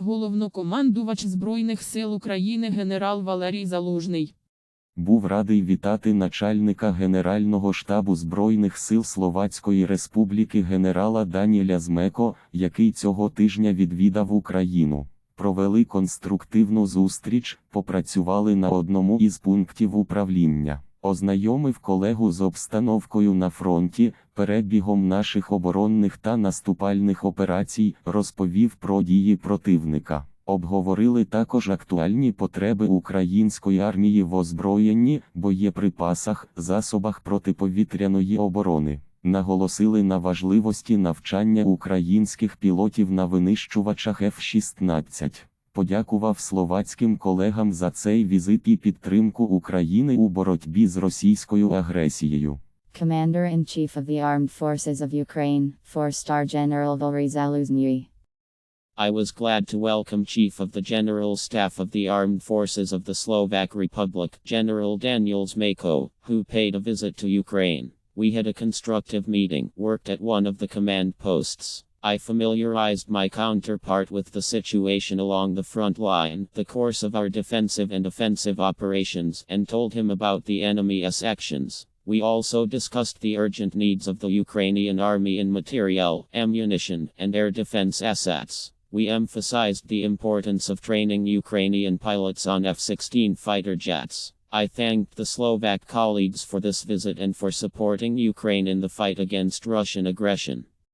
Головнокомандувач Збройних сил України генерал Валерій Залужний. Був радий вітати начальника Генерального штабу Збройних сил Словацької Республіки генерала Даніеля Змеко, який цього тижня відвідав Україну. Провели конструктивну зустріч, попрацювали на одному із пунктів управління. Ознайомив колегу з обстановкою на фронті, перебігом наших оборонних та наступальних операцій, розповів про дії противника. Обговорили також актуальні потреби української армії в озброєнні, боєприпасах, засобах протиповітряної оборони. Наголосили на важливості навчання українських пілотів на винищувачах F-16. Подякував словацьким колегам за цей візит і підтримку України у боротьбі з російською агресією. Commander-in-Chief of the Armed Forces of Ukraine, 4-star General Valery Zaluzny. I was glad to welcome Chief of the General Staff of the Armed Forces of the Slovak Republic, General Daniel Zmako, who paid a visit to Ukraine. We had a constructive meeting, worked at one of the command posts. I familiarized my counterpart with the situation along the front line, the course of our defensive and offensive operations, and told him about the enemy's actions. We also discussed the urgent needs of the Ukrainian army in materiel, ammunition, and air defense assets. We emphasized the importance of training Ukrainian pilots on F 16 fighter jets. I thanked the Slovak colleagues for this visit and for supporting Ukraine in the fight against Russian aggression.